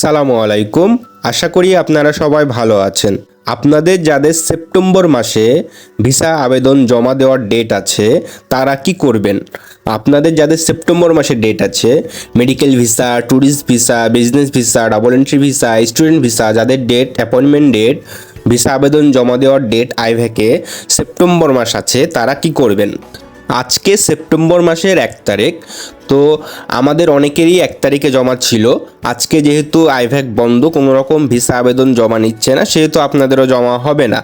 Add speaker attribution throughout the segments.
Speaker 1: আসসালামু আলাইকুম। আশা করি আপনারা সবাই ভালো আছেন। আপনাদের যাদের সেপ্টেম্বর মাসে ভিসা আবেদন জমা দেওয়ার ডেট আছে, তারা কি করবেন? আপনাদের যাদের সেপ্টেম্বর মাসে ডেট আছে medical visa tourist visa business visa double entry visa student visa যাদের ডেট অ্যাপয়েন্টমেন্ট ডেট ভিসা আবেদন জমা দেওয়ার ডেট আইভ্যাকে সেপ্টেম্বর মাস আছে, তারা কি করবেন? আজকে সেপ্টেম্বর মাসের এক তারিখ। তো আমাদের অনেকেরই এক তারিখে জমা ছিল। আজকে যেহেতু আইভ্যাক বন্ধ, কোনো রকম ভিসা আবেদন জমা নিচ্ছে না, সেহেতু আপনাদেরও জমা হবে না।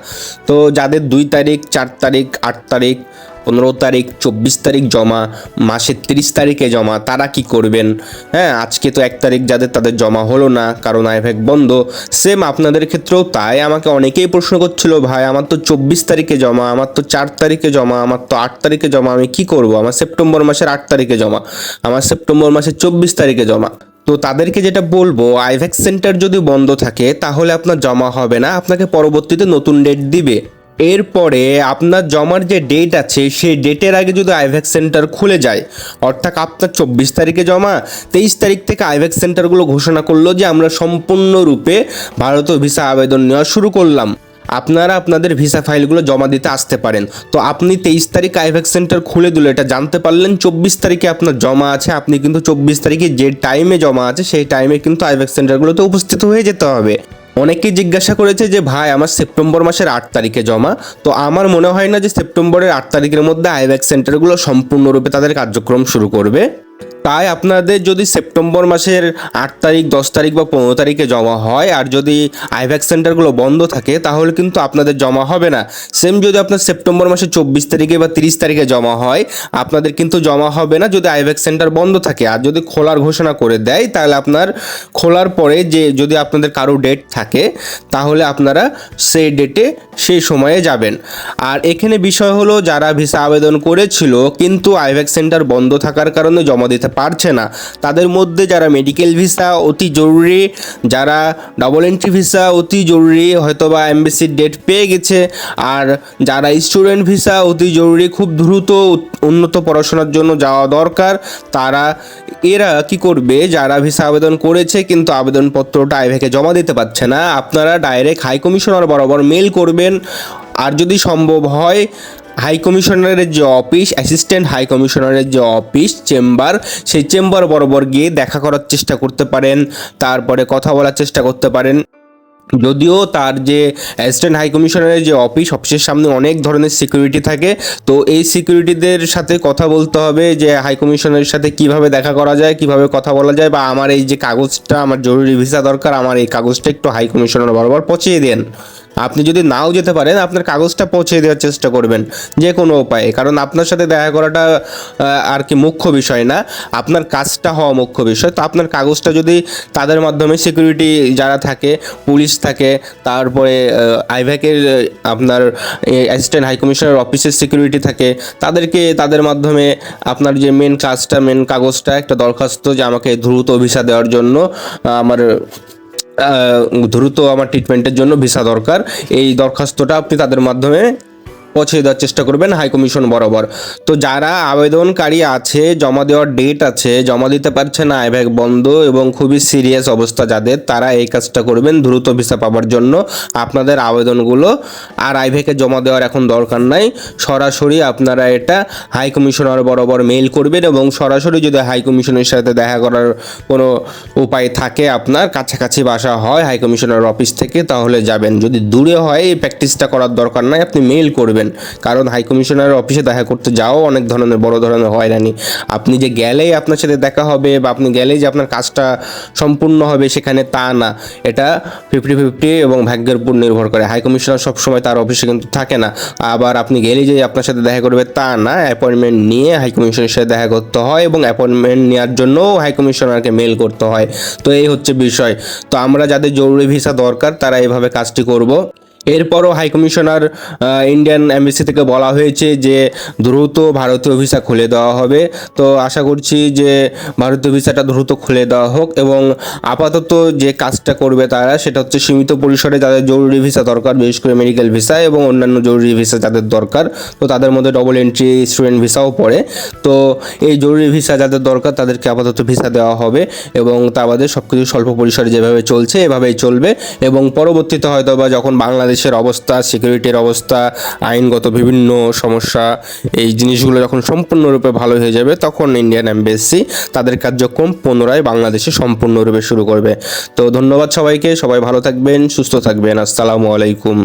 Speaker 1: তো যাদের দুই তারিখ, চার তারিখ, আট তারিখ পনেরো তারিখ, চব্বিশ তারিখ জমা, মাসের তিরিশ তারিখে জমা, তারা কি করবেন? হ্যাঁ আজকে তো এক তারিখ যাদের তাদের জমা হলো না, কারণ আইভ্যাক বন্ধ। সেম আপনাদের ক্ষেত্রেও তাই আমাকে অনেকেই প্রশ্ন করছিল, ভাই, আমার তো চব্বিশ তারিখে জমা, আমার তো চার তারিখে জমা, আমার তো আট তারিখে জমা, আমি কি করব? আমার সেপ্টেম্বর মাসের আট তারিখে জমা, আমার সেপ্টেম্বর মাসের চব্বিশ তারিখে জমা। তো তাদেরকে যেটা বলব আইভ্যাক্স সেন্টার যদি বন্ধ থাকে, তাহলে আপনার জমা হবে না, আপনাকে পরবর্তীতে নতুন ডেট দিবে। এরপরে আপনার জমার যে ডেট আছে, সেই ডেটের আগে যদি আইভ্যাক্স সেন্টার খুলে যায়, অর্থাৎ আপনার চব্বিশ তারিখে জমা, তেইশ তারিখ থেকে আইভ্যাক্স সেন্টারগুলো ঘোষণা করল যে আমরা সম্পূর্ণরূপে ভারতীয় ভিসা আবেদন নেওয়া শুরু করলাম। আপনারা আপনাদের ভিসা ফাইলগুলো জমা দিতে আসতে পারেন। তো আপনি তেইশ তারিখ আইভ্যাক্স সেন্টার খুলে দিল, এটা জানতে পারলেন, চব্বিশ তারিখে আপনার জমা আছে, আপনি কিন্তু চব্বিশ তারিখে যে টাইমে জমা আছে, সেই টাইমে কিন্তু আইভ্যাক্স সেন্টারগুলোতে উপস্থিত হয়ে যেতে হবে। অনেকেই জিজ্ঞাসা করেছে যে, ভাই, আমার সেপ্টেম্বর মাসের আট তারিখে জমা। তো আমার মনে হয় না যে, সেপ্টেম্বরের আট তারিখের মধ্যে আইব্যাক সেন্টারগুলো সম্পূর্ণরূপে তাদের কার্যক্রম শুরু করবে। তাই আপনাদের যদি সেপ্টেম্বর মাসের আট তারিখ, দশ তারিখ বা পনেরো তারিখে জমা হয় আর যদি আইভ্যাক্স সেন্টারগুলো বন্ধ থাকে, তাহলে কিন্তু আপনাদের জমা হবে না। সেম যদি আপনার সেপ্টেম্বর মাসের চব্বিশ তারিখে বা তিরিশ তারিখে জমা হয়, আপনাদের কিন্তু জমা হবে না যদি আইভ্যাক সেন্টার বন্ধ থাকে। আর যদি খোলার ঘোষণা করে দেয়, তাহলে আপনার খোলার পরে যে যদি আপনাদের কারও ডেট থাকে, তাহলে আপনারা সেই ডেটে সেই সময়ে যাবেন। আর এখানে বিষয় হলো, যারা ভিসা আবেদন করেছিল, কিন্তু আইভ্যাক সেন্টার বন্ধ থাকার কারণে জমা দিতে পারছে না। তাদের মধ্যে যারা মেডিকেল ভিসা অতি জরুরি, যারা ডবল এন্ট্রি ভিসা অতি জরুরি হয়তো বা এমবিসির ডেট পেয়ে গেছে, আর যারা স্টুডেন্ট ভিসা অতি জরুরি, খুব দ্রুত উন্নত পড়াশোনার জন্য যাওয়া দরকার। তারা, এরা কি করবে? যারা ভিসা আবেদন করেছে, কিন্তু আবেদনপত্রটা আইভ্যাকে জমা দিতে পারছে না। আপনারা ডাইরেক্ট হাই কমিশনার বরাবর মেল করবেন। আর যদি সম্ভব হয় হাই কমিশনারের যে অফিস অ্যাসিস্ট্যান্ট হাই কমিশনারের যে অফিস চেম্বার সেই চেম্বার বরাবর গিয়ে দেখা করার চেষ্টা করতে পারেন, তারপরে কথা বলার চেষ্টা করতে পারেন। যদিও তার যে অ্যাসিস্ট্যান্ট হাই কমিশনারের যে অফিস অফিসের সামনে অনেক ধরনের সিকিউরিটি থাকে, তো এই সিকিউরিটিদের সাথে কথা বলতে হবে যে হাই কমিশনারের সাথে কীভাবে দেখা করা যায়, কীভাবে কথা বলা যায়, বা আমার এই যে কাগজটা, আমার জরুরি ভিসা দরকার, আমার এই কাগজটা একটু হাই কমিশনার বরাবর পৌঁছিয়ে দেন। আপনি যদি নাও যেতে পারেন, আপনার কাগজটা পৌঁছে দেওয়ার চেষ্টা করবেন, যে কোনো উপায়ে। কারণ আপনার সাথে দেখা করাটা আর কি মুখ্য বিষয় না। আপনার কাজটা হওয়া মুখ্য বিষয়। তো আপনার কাগজটা যদি তাদের মাধ্যমে সিকিউরিটি যারা থাকে, পুলিশ থাকে, তারপরে আইভ্যাকের আপনার অ্যাসিস্ট্যান্ট হাই কমিশনার অফিসের সিকিউরিটি থাকে, তাদেরকে, তাদের মাধ্যমে আপনার যে মেন কাজটা মেন কাগজটা, একটা দরখাস্ত যে আমাকে দ্রুত ভিসা দেওয়ার জন্য আমার দ্রুত আমার ট্রিটমেন্টের জন্য ভিসা দরকার। এই দরখাস্তটা আপনি তাদের মাধ্যমে পৌঁছে দেওয়ার চেষ্টা করবেন হাই কমিশন বরাবর। তো যারা আবেদনকারী আছে, জমা দেওয়ার ডেট আছে, জমা দিতে পারছে না আইভ্যাক বন্ধ এবং খুবই সিরিয়াস অবস্থা যাদের, তারা এই কাজটা করবেন দ্রুত ভিসা পাওয়ার জন্য। আপনাদের আবেদনগুলো আর আইভ্যাকে জমা দেওয়ার এখন দরকার নাই। সরাসরি আপনারা এটা হাই কমিশনার বরাবর মেইল করবেন এবং সরাসরি যদি হাই কমিশনের সাথে দেখা করার কোনো উপায় থাকে আপনার, কাছাকাছি বাসা হয় হাই কমিশনার অফিস থেকে, তাহলে যাবেন। যদি দূরে হয়, এই প্র্যাকটিসটা করার দরকার নাই, আপনি মেইল করবেন। কারণ হাই কমিশনার অফিসে দেখা করতে যাও, অনেক ধরনের, বড় ধরনের হয়রানি আপনি যে গেলেই আপনার সাথে দেখা হবে বা আপনি গেলেই যে আপনার কাজটা সম্পূর্ণ হবে সেখানে তা না। এটা ফিফটি ফিফটি এবং ভাগ্যের উপর নির্ভর করে। হাই কমিশনার সবসময় তার অফিসে কিন্তু থাকে না। আবার আপনি গেলেই যে আপনার সাথে দেখা করবে তা না। অ্যাপয়েন্টমেন্ট নিয়ে হাই কমিশনের সাথে দেখা করতে হয় এবং অ্যাপয়েন্টমেন্ট নেওয়ার জন্যও হাই কমিশনারকে মেল করতে হয়। তো এই হচ্ছে বিষয়। তো আমরা যাদের জরুরি ভিসা দরকার, তারা এইভাবে কাজটি করব। এরপরও হাইকমিশনার ইন্ডিয়ান এমবেসি থেকে বলা হয়েছে যে দ্রুত ভারতীয় ভিসা খুলে দেওয়া হবে। তো আশা করছি যে ভারতীয় ভিসাটা দ্রুত খুলে দেওয়া হোক এবং আপাতত যে কাজটা করবে তারা সেটা হচ্ছে সীমিত পরিসরে যাদের জরুরি ভিসা দরকার, বিশেষ করে মেডিকেল ভিসা এবং অন্যান্য জরুরি ভিসা যাদের দরকার, তো তাদের মধ্যে ডবল এন্ট্রি স্টুডেন্ট ভিসাও পড়ে। তো এই জরুরি ভিসা যাদের দরকার তাদেরকে আপাতত ভিসা দেওয়া হবে এবং তা বাদে সব কিছু স্বল্প পরিসরে যেভাবে চলছে এভাবেই চলবে এবং পরবর্তীতে হয়তো বা যখন বাংলাদেশের অবস্থা সিকিউরিটির অবস্থা, আইনগত বিভিন্ন সমস্যা, এই জিনিসগুলো যখন সম্পূর্ণরূপে ভালো হয়ে যাবে, তখন ইন্ডিয়ান এম্বেসি তাদের কার্যক্রম পুনরায় বাংলাদেশে সম্পূর্ণরূপে শুরু করবে। তো ধন্যবাদ সবাইকে, সবাই ভালো থাকবেন, সুস্থ থাকবেন, আসসালামু আলাইকুম।